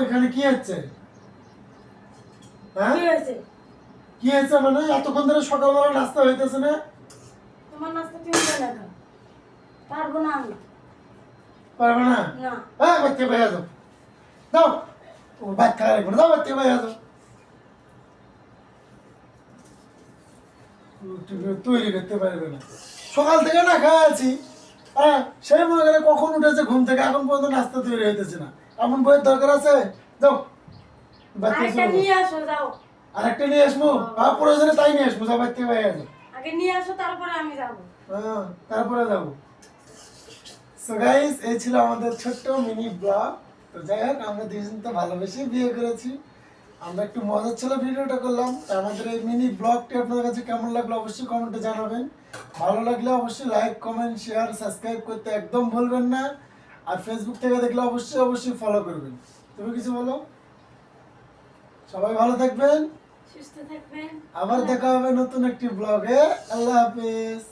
এখানে কি হচ্ছে? হ্যাঁ? কি হয়েছে? মানে? এতক্ষণ ধরে সকালবেলা নাস্তা হইতেছে না? তোমার নাস্তা তুমি করে খাও পারব না আমি। পারবে না? না। বাচ্চা ভাইয়া দাও। ও। দাও বাচ্চা ভাইয়া তৈরি করতে পারবে না। সকাল থেকে না খাওয়া আছি হ্যাঁ সেই মনে করে কখন উঠেছে ঘুম থেকে? এখন পর্যন্ত নাস্তা তৈরি হইতেছে না। এমন বইয়ের দরকার আছে? যাও। আরেকটা নিয়ে আসব? আর প্রয়োজনে তাই নিয়ে আসব আগে নিয়ে আসো তারপরে আমি যাব। হ্যাঁ, তারপরে যাব। সো গাইস এই ছিল আমাদের ছোট্ট মিনি ব্লগ। তো যাই হোক আমরা দুজন তো ভালোবেসে বিয়ে করেছি। আমরা একটু মজার ছিল ভিডিওটা করলাম। আমাদের এই মিনি ব্লগটি আপনাদের কাছে কেমন লাগল অবশ্যই কমেন্টে জানাবেন। ভালো লাগলে অবশ্যই লাইক কমেন্ট শেয়ার সাবস্ক্রাইব করতে একদম ভুলবেন না। আর ফেসবুক থেকে দেখলে অবশ্যই অবশ্যই ফলো করবেন। তুমি কিছু বলো? সবাই ভালো থাকবেন। সুস্থ থাকবেন। আবার দেখা হবে নতুন একটি ব্লগে আল্লাহ হাফেজ।